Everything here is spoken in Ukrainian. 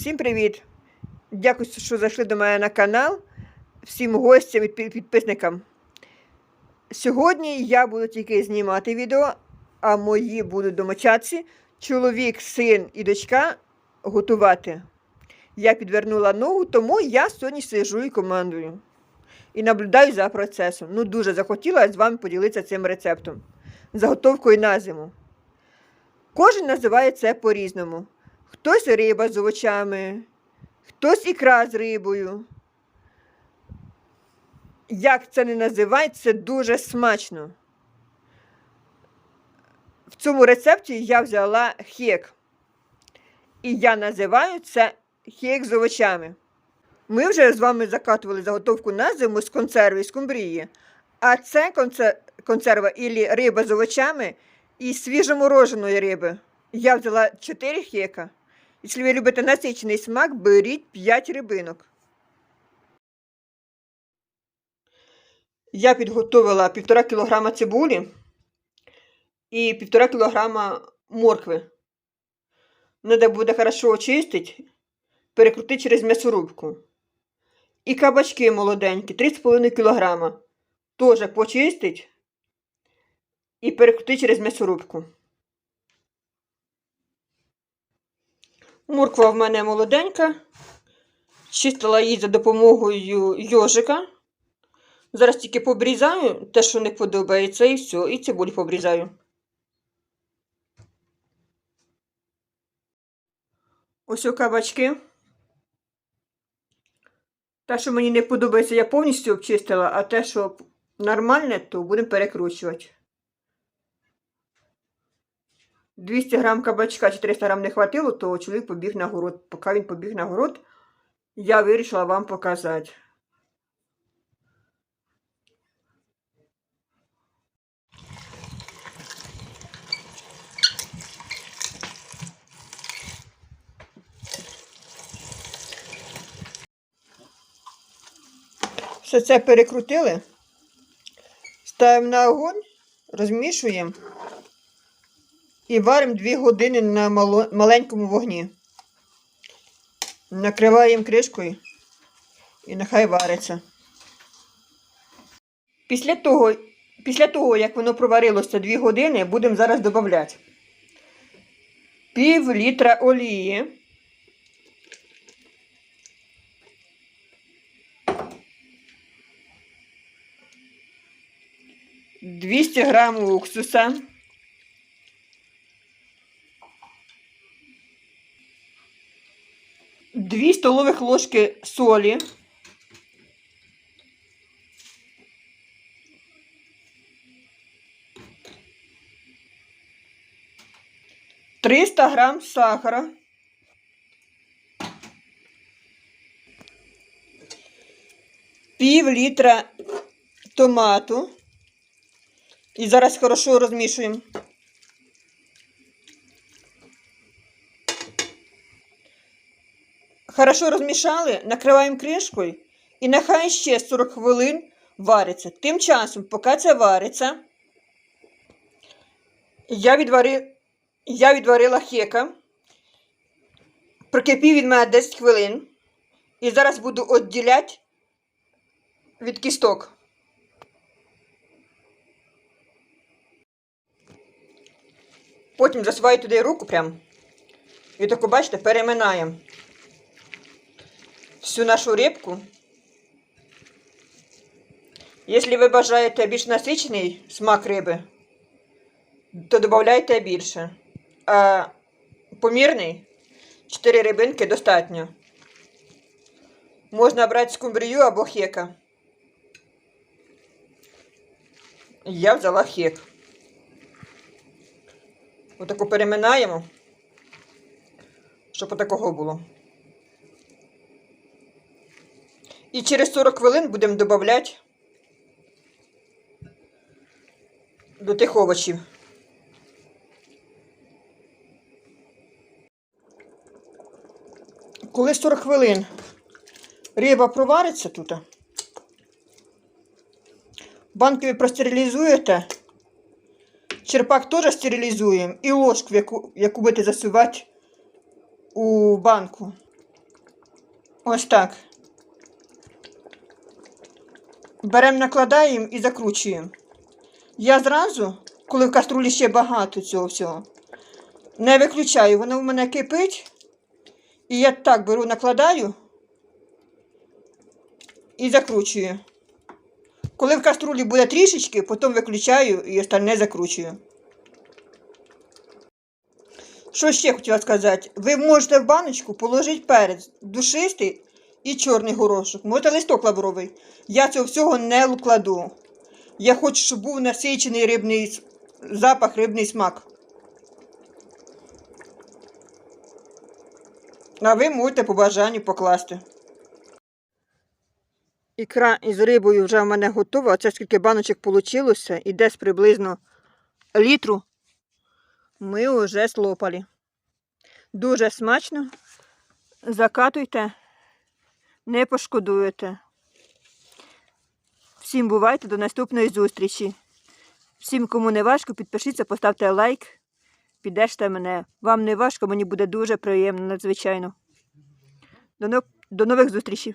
Всім привіт! Дякую, що зайшли до мене на канал, всім гостям і підписникам. Сьогодні я буду тільки знімати відео, а мої будуть домочадці, чоловік, син і дочка готувати. Я підвернула ногу, тому я сьогодні сижу і командую. І наблюдаю за процесом. Ну, дуже захотіла з вами поділитися цим рецептом. Заготовкою на зиму. Кожен називає це по-різному. Хтось риба з овочами, хтось ікра з рибою. Як це не називають, це дуже смачно. В цьому рецепті я взяла хек. І я називаю це хек з овочами. Ми вже з вами закатували заготовку на зиму з консерви з кумбрії. А це консерва ілі риба з овочами і свіжомороженої риби. Я взяла 4 хека. Якщо ви любите насичений смак, беріть 5 рибинок. Я підготовила 1,5 кг цибулі і 1,5 кг моркви. Надо буде хорошо очистити, перекрутити через м'ясорубку. І кабачки молоденькі, 3,5 кг. Теж почистить і перекрутити через м'ясорубку. Морква в мене молоденька. Чистила її за допомогою йожика. Зараз тільки побрізаю те, що не подобається, і все, і цибулю побрізаю. Ось о кабачки. Те, що мені не подобається, я повністю обчистила, а те, що нормальне, то будемо перекручувати. 200 грам кабачка, 400 грам не хватило, то чоловік побіг на город. Поки він побіг на город, я вирішила вам показати. Все це перекрутили, ставимо на огонь, розмішуємо і варимо 2 години на маленькому вогні. Накриваємо кришкою і нехай вариться. Після того, після того, як воно проварилося 2 години, будемо зараз додати пів літра олії. Двісті грам уксуса. Дві столових ложки солі. Триста грам сахара. Пів літра томату. І зараз хорошо розмішуємо. Хорошо розмішали, накриваємо кришкою і нехай ще 40 хвилин вариться. Тим часом, поки це вариться, я, відвари... я відварила хека, прокипів від мене 10 хвилин. І зараз буду відділяти від кісток. Потім засуваю туди руку прям. І таку, бачите, переминаємо всю нашу рибку. Якщо ви бажаєте більш насичений смак риби, то додайте більше. А помірний 4 рибинки достатньо. Можна брати скумбрію або хека. Я взяла хек. Отаку переминаємо, щоб отакого було. І через 40 хвилин будемо додавати до тих овочів. Коли 40 хвилин риба провариться тут, банки ви простерилізуєте, черпак теж стерилізуємо і ложку, яку, яку будете засувати у банку. Ось так. Беремо, накладаємо і закручуємо. Я зразу, коли в каструлі ще багато цього всього, не виключаю, воно в мене кипить. І я так беру, накладаю і закручую. Коли в каструлі буде трішечки, потім виключаю і остальне закручую. Що ще хотіла сказати? Ви можете в баночку положити перець душистий і чорний горошок. Можете листок лавровий. Я цього всього не кладу. Я хочу, щоб був насичений рибний запах, рибний смак. А ви можете по бажанню покласти. Ікра із рибою вже в мене готова. Оце скільки баночок вийшло, і десь приблизно літру ми вже слопали. Дуже смачно. Закатуйте, не пошкодуєте. Всім бувайте, до наступної зустрічі. Всім, кому не важко, підпишіться, поставте лайк, піддержте мене. Вам не важко, мені буде дуже приємно, надзвичайно. До, но- до нових зустрічей.